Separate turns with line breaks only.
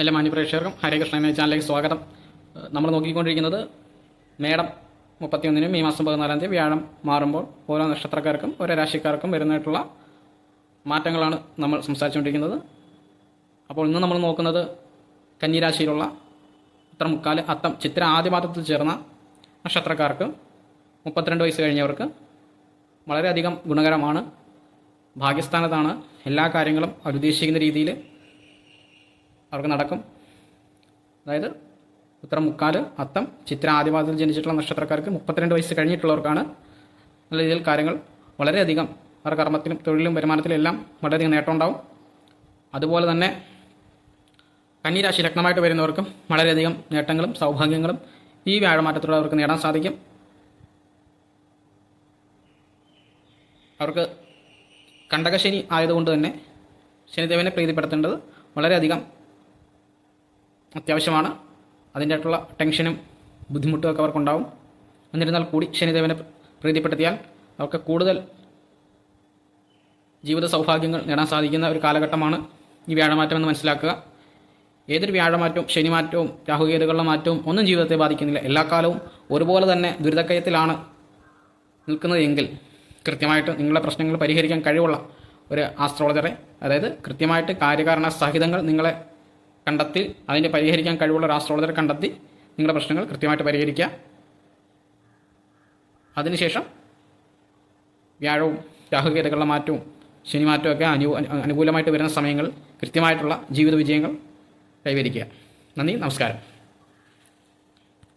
എല്ലാ മാന്യപ്രേക്ഷകർക്കും ഹരേകൃഷ്ണ എന്ന ചാനലിലേക്ക് സ്വാഗതം. നമ്മൾ നോക്കിക്കൊണ്ടിരിക്കുന്നത് മേടം മുപ്പത്തിയൊന്നിനും ഈ മാസം പതിനാലാം തീയതി വ്യാഴം മാറുമ്പോൾ ഓരോ നക്ഷത്രക്കാർക്കും ഓരോ രാശിക്കാർക്കും വരുന്നതായിട്ടുള്ള മാറ്റങ്ങളാണ് നമ്മൾ സംസാരിച്ചുകൊണ്ടിരിക്കുന്നത്. അപ്പോൾ ഇന്ന് നമ്മൾ നോക്കുന്നത് കന്നിരാശിയിലുള്ള ഇത്ര മുക്കാൽ അത്തം ചിത്ര ആദ്യപാദത്തിൽ ചേർന്ന നക്ഷത്രക്കാർക്ക് മുപ്പത്തിരണ്ട് വയസ്സ് കഴിഞ്ഞവർക്ക് വളരെയധികം ഗുണകരമാണ് ഭാഗ്യസ്ഥാനത്താണ് എല്ലാ കാര്യങ്ങളും അവരുദ്ദേശിക്കുന്ന രീതിയിൽ അവർക്ക് നടക്കും. അതായത് ഉത്തരം മുക്കാൽ അത്തം ചിത്ര ആദിവാസത്തിൽ ജനിച്ചിട്ടുള്ള നക്ഷത്രക്കാർക്ക് മുപ്പത്തിരണ്ട് വയസ്സ് കഴിഞ്ഞിട്ടുള്ളവർക്കാണ് നല്ല രീതിയിൽ കാര്യങ്ങൾ വളരെയധികം അവരുടെ കർമ്മത്തിലും തൊഴിലും വരുമാനത്തിലും എല്ലാം വളരെയധികം നേട്ടമുണ്ടാവും. അതുപോലെ തന്നെ കന്നിരാശി ലഗ്നമായിട്ട് വരുന്നവർക്കും വളരെയധികം നേട്ടങ്ങളും സൗഭാഗ്യങ്ങളും ഈ വ്യാഴമാറ്റത്തിലൂടെ അവർക്ക് നേടാൻ സാധിക്കും. അവർക്ക് കണ്ടകശനി ആയതുകൊണ്ട് തന്നെ ശനിദേവനെ പ്രീതിപ്പെടുത്തേണ്ടത് വളരെയധികം അത്യാവശ്യമാണ്. അതിന്റെ ആയിട്ടുള്ള ടെൻഷനും ബുദ്ധിമുട്ടും ഒക്കെ അവർക്കുണ്ടാവും. എന്നിരുന്നാൽ കൂടി ശനിദേവനെ പ്രീതിപ്പെടുത്തിയാൽ അവർക്ക് കൂടുതൽ ജീവിത സൗഭാഗ്യങ്ങൾ നേടാൻ സാധിക്കുന്ന ഒരു കാലഘട്ടമാണ് ഈ വ്യാഴമാറ്റം എന്ന് മനസ്സിലാക്കുക. ഏതൊരു വ്യാഴമാറ്റവും ശനിമാറ്റവും രാഹുകേതുകളുടെ മാറ്റവും ഒന്നും ജീവിതത്തെ ബാധിക്കുന്നില്ല. എല്ലാ കാലവും ഒരുപോലെ തന്നെ ദുരിതക്കയത്തിലാണ് നിൽക്കുന്നതെങ്കിൽ കൃത്യമായിട്ട് നിങ്ങളുടെ പ്രശ്നങ്ങൾ പരിഹരിക്കാൻ കഴിവുള്ള ഒരു ആസ്ട്രോളജറെ അതായത് കൃത്യമായിട്ട് കാര്യകാരണ സഹിതങ്ങൾ നിങ്ങളെ കണ്ടെത്തി അതിനെ പരിഹരിക്കാൻ കഴിവുള്ള ഒരു ആസ്ട്രോളജറെ കണ്ടെത്തി നിങ്ങളുടെ പ്രശ്നങ്ങൾ കൃത്യമായിട്ട് പരിഹരിക്കുക. അതിനുശേഷം വ്യാഴവും രാഹുകേതുക്കളുടെ മാറ്റവും ശനിമാറ്റവും ഒക്കെ അനു അനുകൂലമായിട്ട് വരുന്ന സമയങ്ങളിൽ കൃത്യമായിട്ടുള്ള ജീവിത വിജയങ്ങൾ കൈവരിക്കുക. നന്ദി നമസ്കാരം.